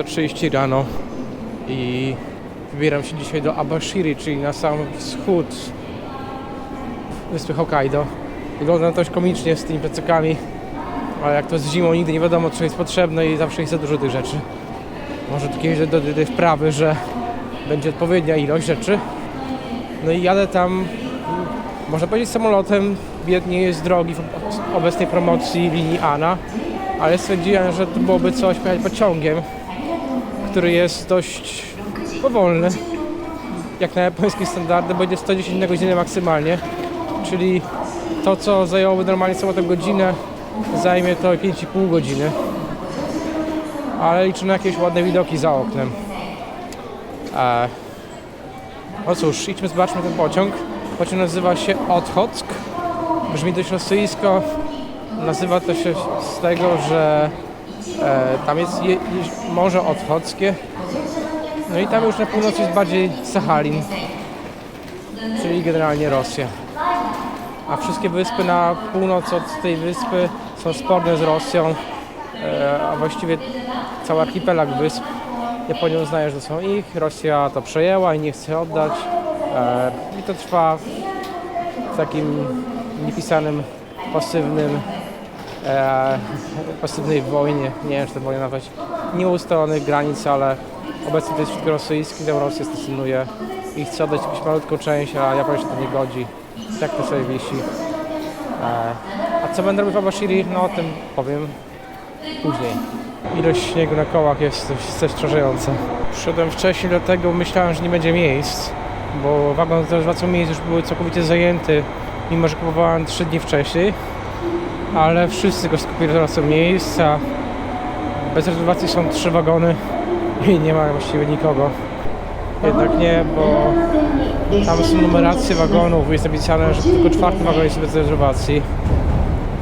Jest godzina 6.30 rano i wybieram się dzisiaj do Abashiri, czyli na sam wschód wyspy Hokkaido. Wygląda dość komicznie z tymi plecakami, ale jak to z zimą nigdy nie wiadomo co jest potrzebne i zawsze jest za dużo tych rzeczy. Może tu kiedyś do tej wprawy, że będzie odpowiednia ilość rzeczy. No i jadę tam, można powiedzieć samolotem, bilet nie jest drogi w obecnej promocji linii ANA, ale stwierdziłem, że to byłoby coś pojechać pociągiem, który jest dość powolny, jak na japońskie standardy, będzie 110 na godzinę maksymalnie, czyli to, co zajęłoby normalnie samolotem godzinę, zajmie to 5,5 godziny. Ale liczę na jakieś ładne widoki za oknem. E, no cóż, idźmy, zobaczmy ten pociąg. Pociąg nazywa się Otchock. Brzmi dość rosyjsko. Nazywa to się z tego, że tam jest je, Morze Otchockie. No i tam już na północy jest bardziej Sachalin, czyli generalnie Rosja. A wszystkie wyspy na północ od tej wyspy są sporne z Rosją, e, a właściwie cały archipelag wysp Japonia uznaje, że są ich, Rosja to przejęła i nie chce oddać. E, I to trwa w takim niepisanym, pasywnym, e, pasywnej wojnie, nie wiem czy to wojna nazwać, nieustalonych granic, ale obecnie to jest wszystko rosyjskie, tam Rosja stacjonuje i chce oddać jakąś malutką część, a Japonia się to nie godzi. Tak to sobie wisi. E, a co będę robił w Abashiri? No o tym powiem później. Ilość śniegu na kołach jest coś, przerażająca. Przyszedłem wcześniej dlatego myślałem, że nie będzie miejsc, bo wagon z rezerwacją miejsc już były całkowicie zajęty, mimo że kupowałem 3 dni wcześniej. Ale wszyscy go skupili rezerwacją miejsc, a bez rezerwacji są trzy wagony i nie ma właściwie nikogo. Jednak nie, bo tam są numeracje wagonów, jest napisane, że tylko czwarty wagon jest bez rezerwacji.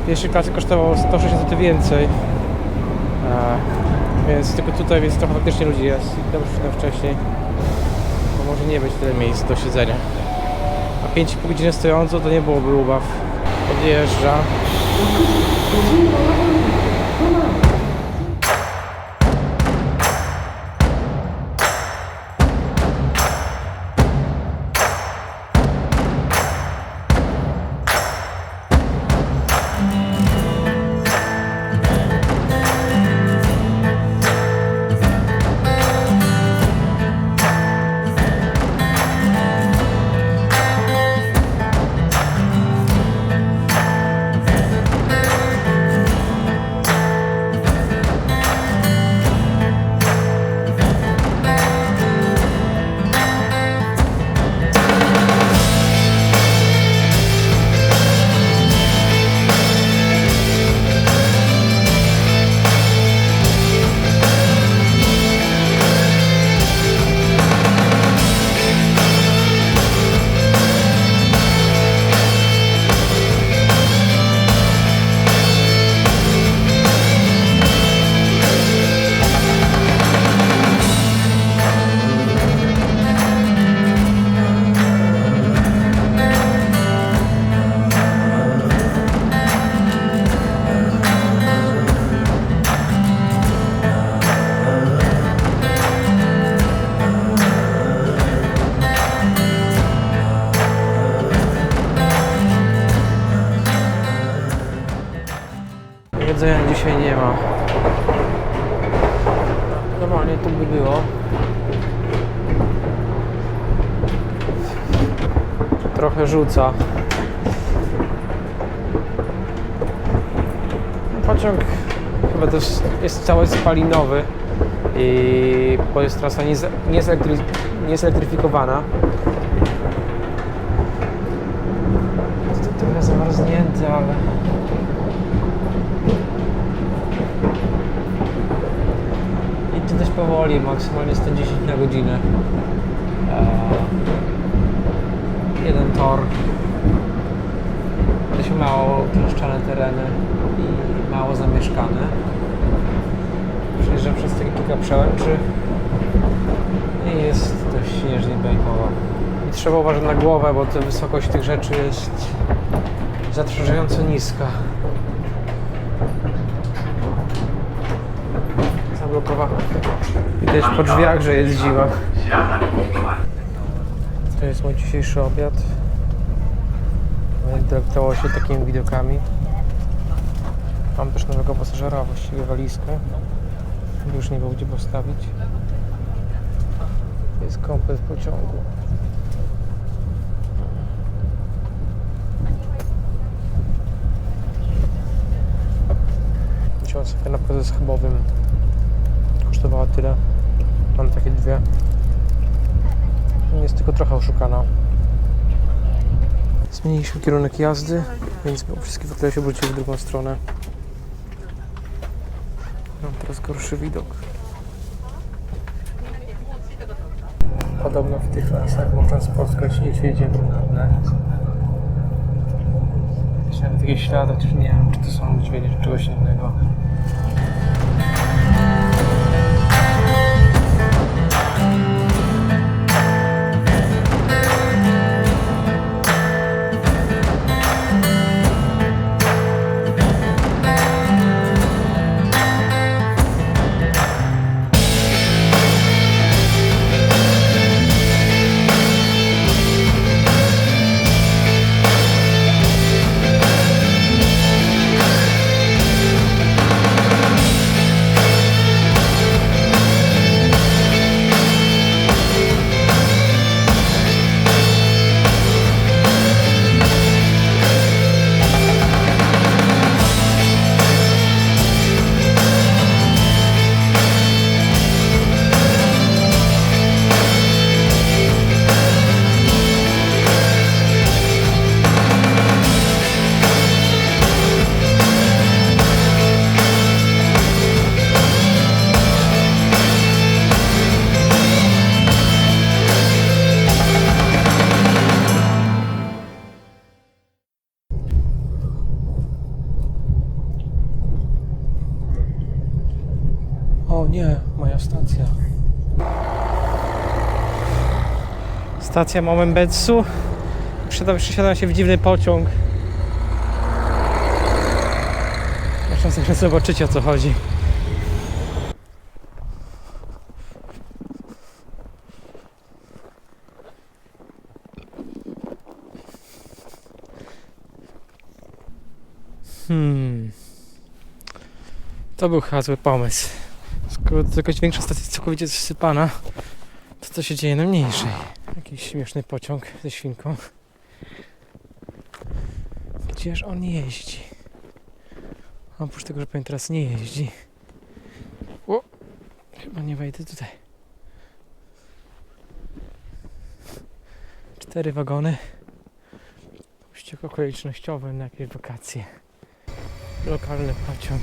Pierwszej klasy kosztowało 160 zł więcej. E, więc tylko tutaj, więc trochę faktycznie ludzi jest i już tam wcześniej. Bo może nie być tyle miejsc do siedzenia. A 5,5 godziny stojąco to nie byłoby ubaw. Odjeżdża. Dzisiaj nie ma. Normalnie to by było. Trochę rzuca. Pociąg chyba też jest cały spalinowy i bo jest trasa niez- niezelektry- niezelektryfikowana. To trochę zamarznięte, ale I to dość powoli, maksymalnie 110 na godzinę. Eee, jeden tor. Dość mało uczęszczane tereny i mało zamieszkane. Przejeżdżam przez takie kilka przełęczy i jest dość śnieżnie bajkowo. I trzeba uważać na głowę, bo ta wysokość tych rzeczy jest zatrważająco niska. zablokowane. Widać po drzwiach, że jest zima. To jest mój dzisiejszy obiad. Delektował się takimi widokami. Mam też nowego pasażera, właściwie walizkę. Już nie było gdzie postawić. Jest komplet pociągu. Ciąsówka na ze schabowym kosztowała tyle. Mam takie dwie. Jest tylko trochę oszukana. Zmieniliśmy kierunek jazdy, więc wszystkie w ogóle się obróciły w drugą stronę. Mam teraz gorszy widok. Podobno w tych lasach można spotkać niedźwiedzie brunatne. Widziałem takie ślady, chociaż nie wiem, czy to są niedźwiedzie, czy czegoś innego. Nie, moja stacja. Stacja Momenbetsu. Przesiadam, się w dziwny pociąg. Zresztą sobie zobaczycie o co chodzi. Hmm. To był chyba zły pomysł. Skoro to jakaś większa stacja jest całkowicie zasypana, to co się dzieje na mniejszej? Jakiś śmieszny pociąg ze świnką. Gdzież on jeździ? Oprócz tego, że pewnie teraz nie jeździ. O! Chyba nie wejdę tutaj. Cztery wagony. Ściek okolicznościowy na jakieś wakacje. Lokalny pociąg.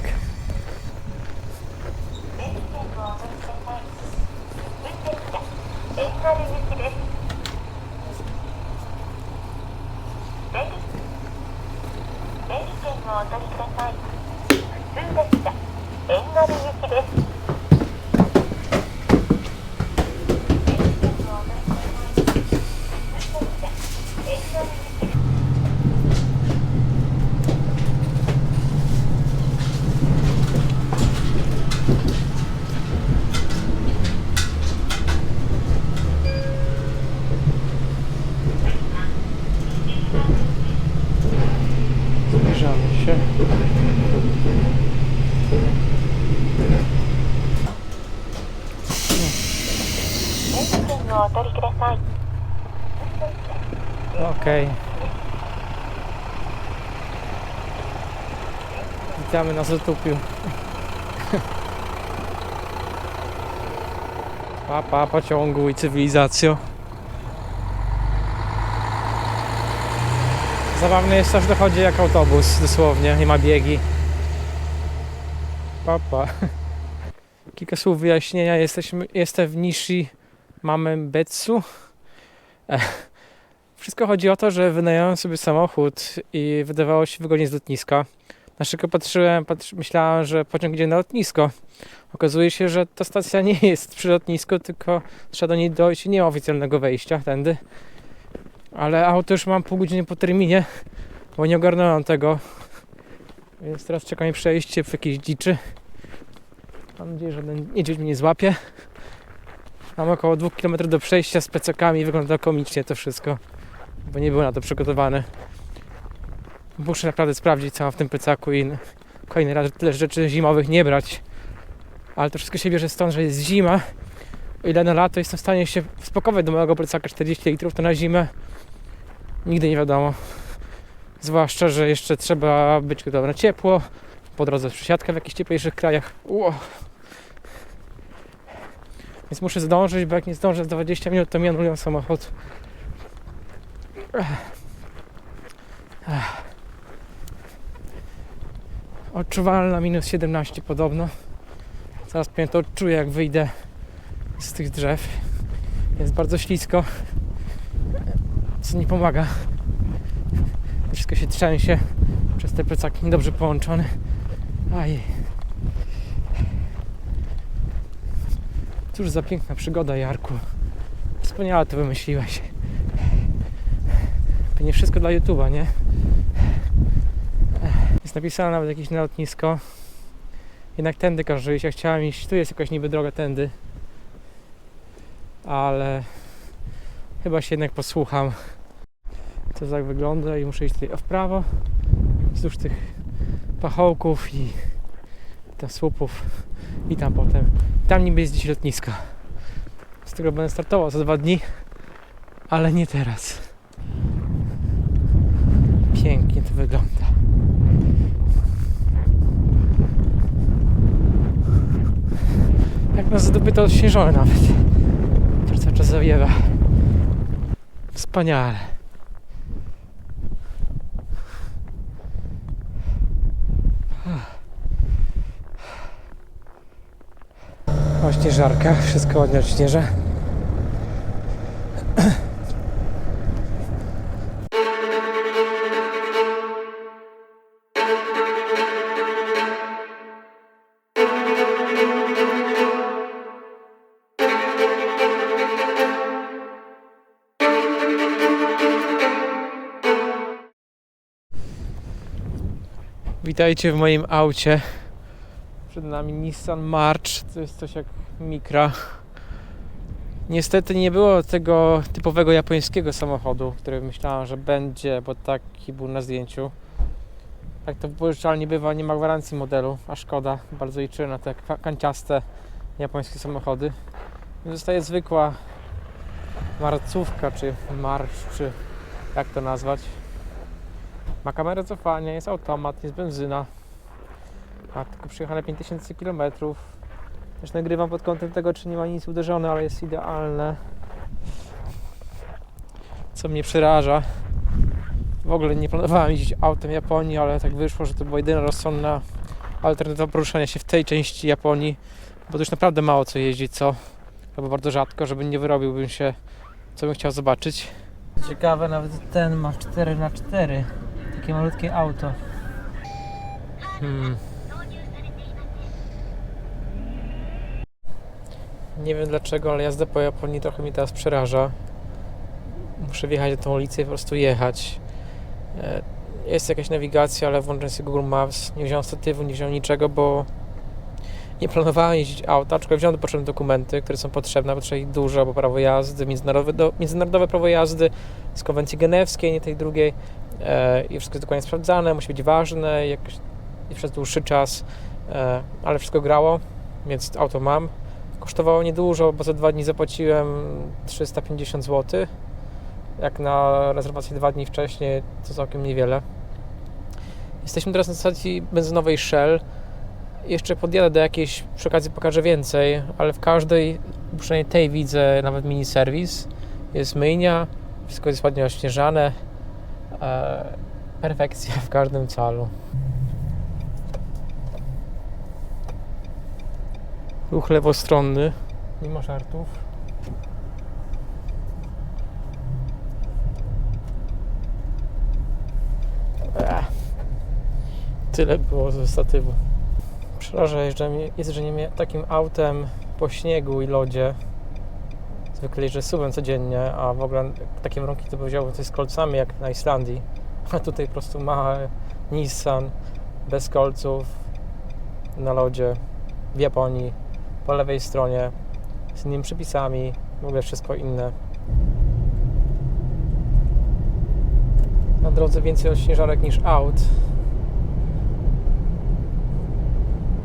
Witamy na Zotupiu. Papa pociągu i cywilizacją. Zabawne jest to, że dochodzi jak autobus, dosłownie, nie ma biegi. Papa. Kilka słów wyjaśnienia. Jesteśmy, jestem w Nishi Mamy Betsu. Wszystko chodzi o to, że wynająłem sobie samochód i wydawało się wygodnie z lotniska. Na szybko patrzyłem, patrzy, myślałem, że pociąg idzie na lotnisko. Okazuje się, że ta stacja nie jest przy lotnisku, tylko trzeba do niej dojść nie ma oficjalnego wejścia tędy. Ale auto już mam pół godziny po terminie, bo nie ogarnąłem tego. Więc teraz czeka mi przejście w jakiejś dziczy. Mam nadzieję, że żaden niedźwiedź mnie nie złapie. Mam około 2 km do przejścia z plecakami. Wygląda komicznie to wszystko, bo nie było na to przygotowane. Muszę naprawdę sprawdzić, co mam w tym plecaku i kolejny raz tyle rzeczy zimowych nie brać. Ale to wszystko się bierze stąd, że jest zima. O ile na lato jestem w stanie się spakować do mojego plecaka 40 litrów, to na zimę nigdy nie wiadomo. Zwłaszcza, że jeszcze trzeba być gotowy na ciepło. Po drodze przesiadka w jakichś cieplejszych krajach. Więc muszę zdążyć, bo jak nie zdążę za 20 minut, to mi anulują samochód. Odczuwalna minus 17 podobno. Zaraz pewnie to odczuję, jak wyjdę z tych drzew. Jest bardzo ślisko, co nie pomaga. Wszystko się trzęsie przez te plecaki niedobrze połączone. Aj. Cóż za piękna przygoda, Jarku. Wspaniale to wymyśliłeś. Pewnie wszystko dla YouTube'a, nie? Jest napisane nawet jakieś na lotnisko. Jednak tędy iść. Ja chciałem iść. Tu jest jakaś niby droga tędy. Ale chyba się jednak posłucham. Co tak wygląda i muszę iść tutaj w prawo. Wzdłuż tych pachołków i tam słupów i tam potem. Tam niby jest dziś lotnisko. Z którego będę startował za dwa dni, ale nie teraz. Pięknie to wygląda. Jak nas zdoby to odśnieżone nawet. To cały czas zawiewa. Wspaniale. O śnieżarka, wszystko ładnie odśnieża. Witajcie w moim aucie. Przed nami Nissan March, to jest coś jak Micra. Niestety nie było tego typowego japońskiego samochodu, który myślałem, że będzie, bo taki był na zdjęciu. Jak to wypożyczalnie bywa, nie ma gwarancji modelu, a szkoda. Bardzo liczyłem na te kanciaste japońskie samochody. Zostaje zwykła marcówka, czy marsz, czy jak to nazwać. Ma kamerę cofania, jest automat, jest benzyna. Ma tylko przejechane 5000 km. Też nagrywam pod kątem tego, czy nie ma nic uderzone, ale jest idealne. Co mnie przeraża. W ogóle nie planowałem jeździć autem Japonii, ale tak wyszło, że to była jedyna rozsądna alternatywa poruszania się w tej części Japonii, bo to już naprawdę mało co jeździć, co? Albo bardzo rzadko, żeby nie wyrobiłbym się, co bym chciał zobaczyć. Ciekawe, nawet ten ma 4x4. Takie malutkie auto. Hmm. Nie wiem dlaczego, ale jazda po Japonii trochę mi teraz przeraża. Muszę wjechać na tą ulicę i po prostu jechać. E, Jest jakaś nawigacja, ale włączam sobie Google Maps. Nie wziąłem statywu, nie wziąłem niczego, bo nie planowałem jeździć auta, aczkolwiek wziąłem potrzebne dokumenty, które są potrzebne, bo trzeba ich dużo, bo prawo jazdy, międzynarodowe, do, międzynarodowe prawo jazdy z konwencji genewskiej, nie tej drugiej. E, I wszystko jest dokładnie sprawdzane, musi być ważne jakoś, i przez dłuższy czas, e, ale wszystko grało, więc auto mam. Kosztowało niedużo, bo za dwa dni zapłaciłem 350 zł. Jak na rezerwację dwa dni wcześniej, to całkiem niewiele. Jesteśmy teraz na stacji benzynowej Shell. Jeszcze podjadę do jakiejś, przy okazji pokażę więcej, ale w każdej, przynajmniej tej widzę nawet mini serwis. Jest myjnia, wszystko jest ładnie ośnieżane. E, perfekcja w każdym calu. Ruch lewostronny, nie ma żartów. Ech. Tyle było ze statywu. Przeraża jeżdżenie, jeżdżenie takim autem po śniegu i lodzie. Zwykle jeżdżę suwem codziennie, a w ogóle takie warunki to by wziął coś z kolcami jak na Islandii. A tutaj po prostu ma Nissan bez kolców na lodzie. w Japonii, po lewej stronie, z innymi przepisami, w ogóle wszystko inne. Na drodze więcej odśnieżarek niż aut.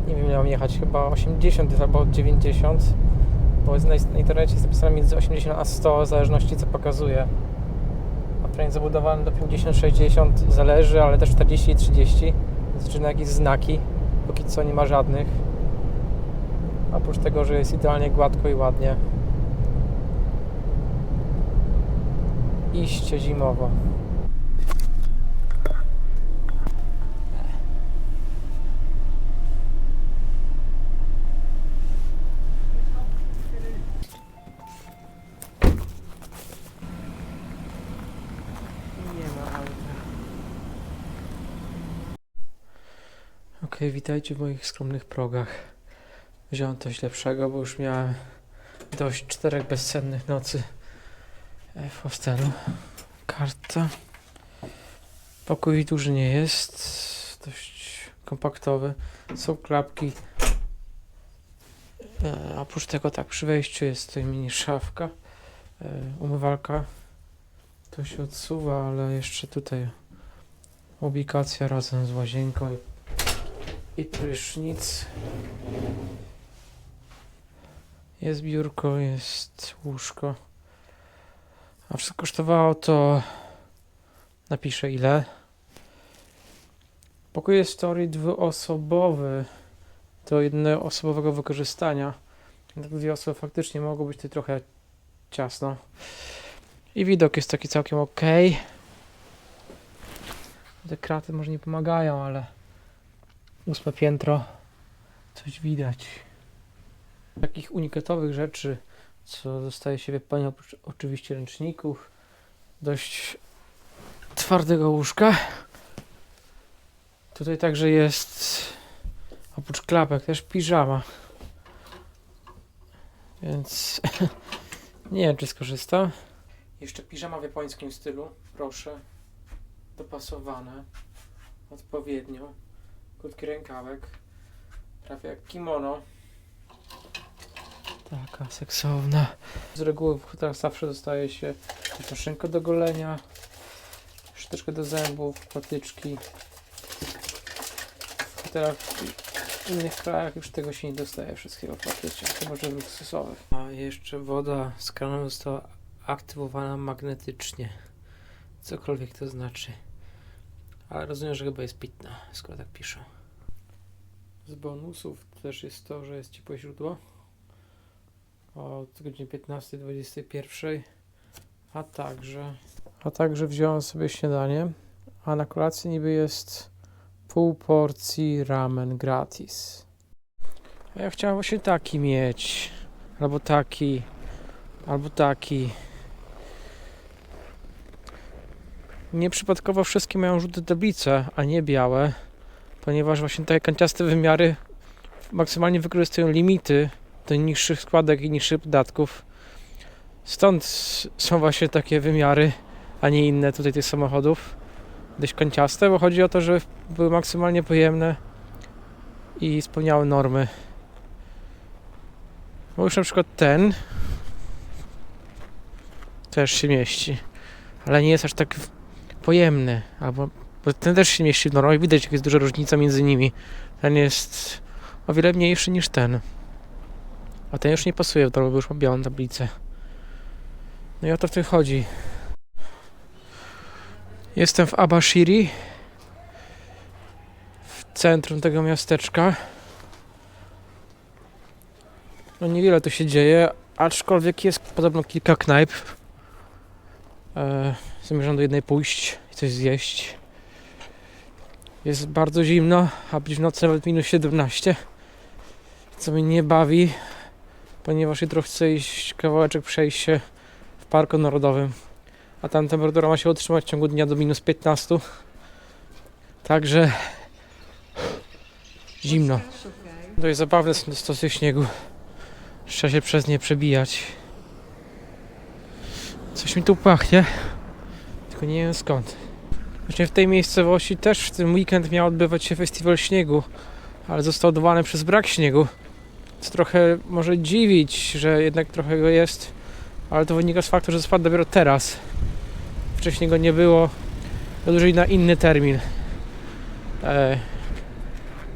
Nie wiem, miałem jechać chyba 80 albo 90, jest na, internecie jest napisane między 80 a 100, w zależności co pokazuje. A prawie zabudowany do 50-60 zależy, ale też 40 i 30. Zaczyna jakieś znaki, póki co nie ma żadnych. Oprócz tego, że jest idealnie gładko i ładnie. Iście zimowo. Witajcie w moich skromnych progach. Wziąłem coś lepszego, bo już miałem dość czterech bezsennych nocy e, w hostelu. Karta. Pokój duży nie jest. Dość kompaktowy. Są klapki. E, oprócz tego tak przy wejściu jest tutaj mini szafka. E, umywalka. To się odsuwa, ale jeszcze tutaj ubikacja razem z łazienką i, prysznic. Jest biurko, jest łóżko. A wszystko kosztowało to. Napiszę ile. Pokój jest teorii dwuosobowy do jednoosobowego wykorzystania. Tak dwie osoby faktycznie mogą być tutaj trochę ciasno. I widok jest taki całkiem ok. Te kraty może nie pomagają, ale ósme piętro coś widać. Takich unikatowych rzeczy, co dostaje się w Japonii, oprócz oczywiście ręczników, dość twardego łóżka. Tutaj także jest oprócz klapek też piżama. Więc nie wiem czy skorzystam. Jeszcze piżama w japońskim stylu, proszę. Dopasowane odpowiednio. Krótki rękawek. Prawie jak kimono. Taka seksowna. Z reguły w hotelach zawsze dostaje się maszynkę do golenia, szczoteczkę do zębów, patyczki. W hotelach w innych krajach już tego się nie dostaje wszystkiego w pakiecie, chyba że w luksusowych. A jeszcze woda z kranu została aktywowana magnetycznie. Cokolwiek to znaczy. Ale rozumiem, że chyba jest pitna, skoro tak piszą. Z bonusów też jest to, że jest ciepłe źródło od godziny 15-21, a także a także wziąłem sobie śniadanie, a na kolacji niby jest pół porcji ramen gratis. A ja chciałem właśnie taki mieć, albo taki, albo taki. Nieprzypadkowo wszystkie mają żółte tablice, a nie białe, ponieważ właśnie te kanciaste wymiary maksymalnie wykorzystują limity do niższych składek i niższych podatków. Stąd są właśnie takie wymiary, a nie inne tutaj tych samochodów. Dość kanciaste, bo chodzi o to, żeby były maksymalnie pojemne i spełniały normy. Bo już na przykład ten też się mieści, ale nie jest aż tak pojemny, albo bo ten też się mieści w normach widać, jak jest duża różnica między nimi. Ten jest o wiele mniejszy niż ten. A ten już nie pasuje w drogę, bo już ma białą tablicę. No i o to w tym chodzi. Jestem w Abashiri. W centrum tego miasteczka. No niewiele tu się dzieje, aczkolwiek jest podobno kilka knajp. E, zamierzam do jednej pójść i coś zjeść. Jest bardzo zimno, a w nocy nawet minus 17. Co mnie nie bawi, ponieważ jutro chcę iść kawałeczek przejść się w Parku Narodowym, a tam temperatura ma się utrzymać w ciągu dnia do minus 15. Także zimno. Dość zabawne są stosy śniegu. Trzeba się przez nie przebijać. Coś mi tu pachnie, tylko nie wiem skąd. Właśnie w tej miejscowości też w tym weekend miał odbywać się festiwal śniegu, ale został odwołany przez brak śniegu. co trochę może dziwić, że jednak trochę go jest, ale to wynika z faktu, że spadł dopiero teraz. Wcześniej go nie było, przedłużyli na inny termin. E,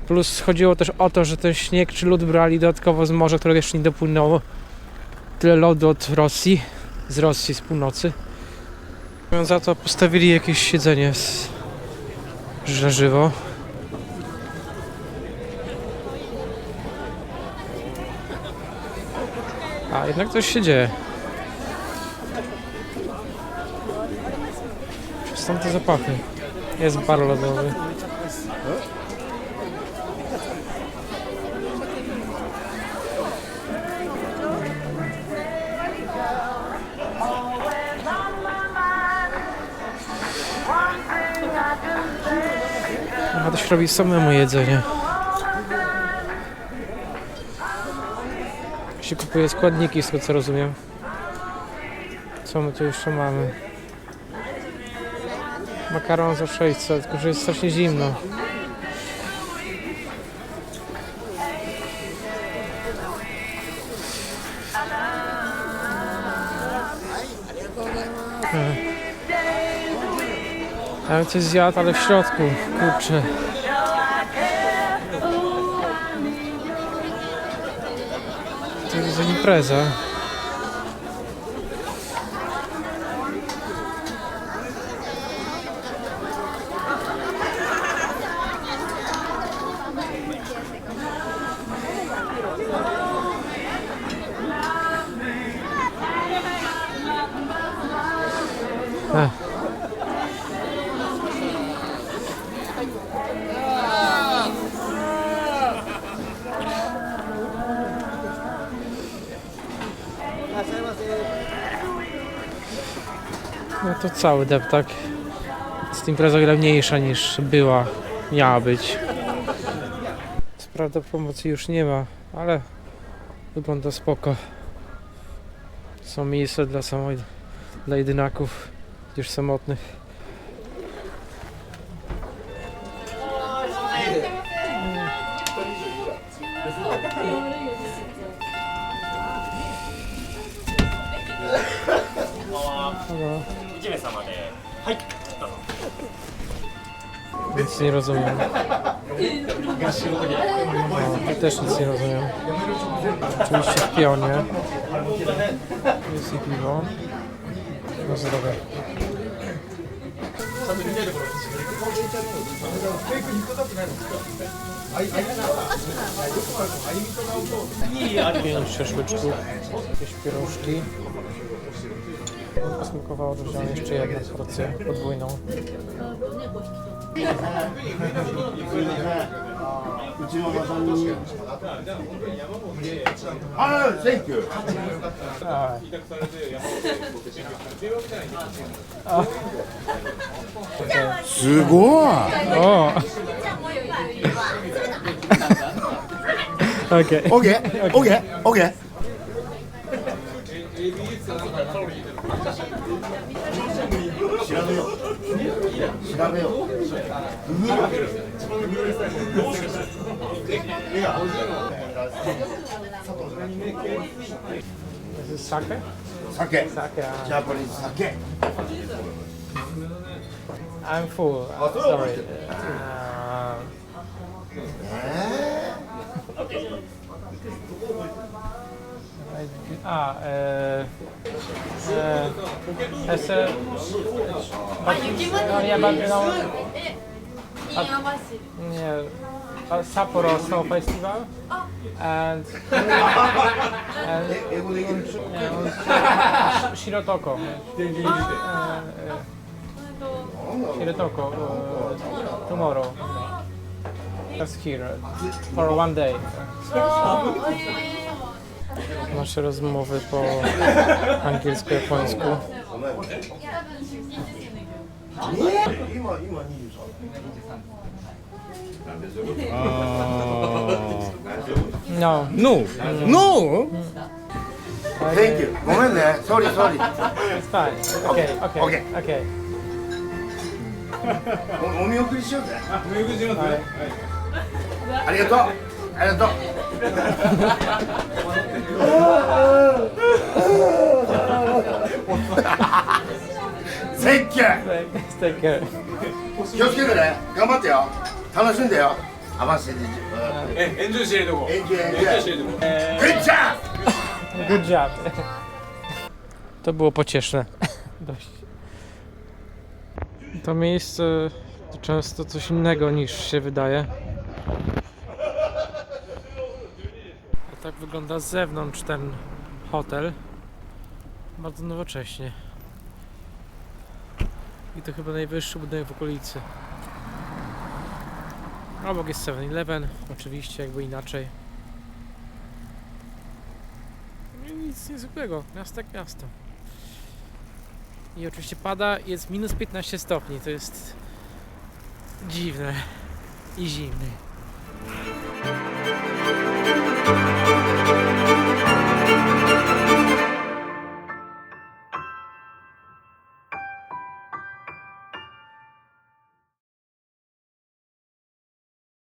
plus chodziło też o to, że ten śnieg czy lód brali dodatkowo z morza, które jeszcze nie dopłynęło. Tyle lodu od Rosji, z Rosji, z północy. Za to postawili jakieś siedzenie z... na żywo. A jednak coś się dzieje. Stąd te zapachy. Jest bar lodowy. Się robi samemu jedzenie. się kupuje składniki, z tego co rozumiem. Co my tu jeszcze mamy? Makaron za 600, tylko że jest strasznie zimno. Hmm. Ja bym coś zjadł, ale w środku, kurczę. To No to cały deptak. Jest impreza wiele mniejsza niż była, miała być. Co prawda promocji już nie ma, ale wygląda spoko. Są miejsca dla samo dla jedynaków, już samotnych. Nic nie rozumiem. No, też nic nie rozumiem. Oczywiście w pionie. Jest i piwo. Na zdrowie. Pięć szaszłyczków, jakieś pierożki. Posmakowało, że wziąłem jeszcze jedną porcję podwójną. うちのマダに。ああ、センキュー。すごい。O! Okej. オッケー、オッケー、オッケー。調べよう。調べよう。This is sake? Sake. Sake. Uh, Japanese sake. I'm full. Oh, I'm sorry. Uh, Ah, uh, uh, that's a. Uh, yeah, but you know. Nie, uh, Sapporo Snow Festival, and, and Shirotoko. Uh, uh, Shirotoko uh, tomorrow. Just here for one day. Nasze rozmowy po angielsko-japońsku. Angielsku, japońsku. ー、多分出身ですよね。今、今二十三。No. No. No. Thank you。ごめんね。Sorry, sorry。It's fine. Okay, okay, Okay. okay. おお見送りしようぜ。お見送りしますね。ありがとう。ありがとう。セッキュ Take care. 気をつけてね頑張ってよ楽しんでよ合わせてえエンジョイしてるとこエンジョイエンジョイエンジョイしてるとこグッジャブ Good job. To było pocieszne. Dość. To miejsce to często coś innego niż się wydaje. A tak wygląda z zewnątrz ten hotel. Bardzo nowocześnie. I to chyba najwyższy budynek w okolicy. Obok jest 7-Eleven, oczywiście, jakby inaczej. No nic niezwykłego, miasto jak miasto. I oczywiście pada, jest minus 15 stopni, to jest dziwne i zimne.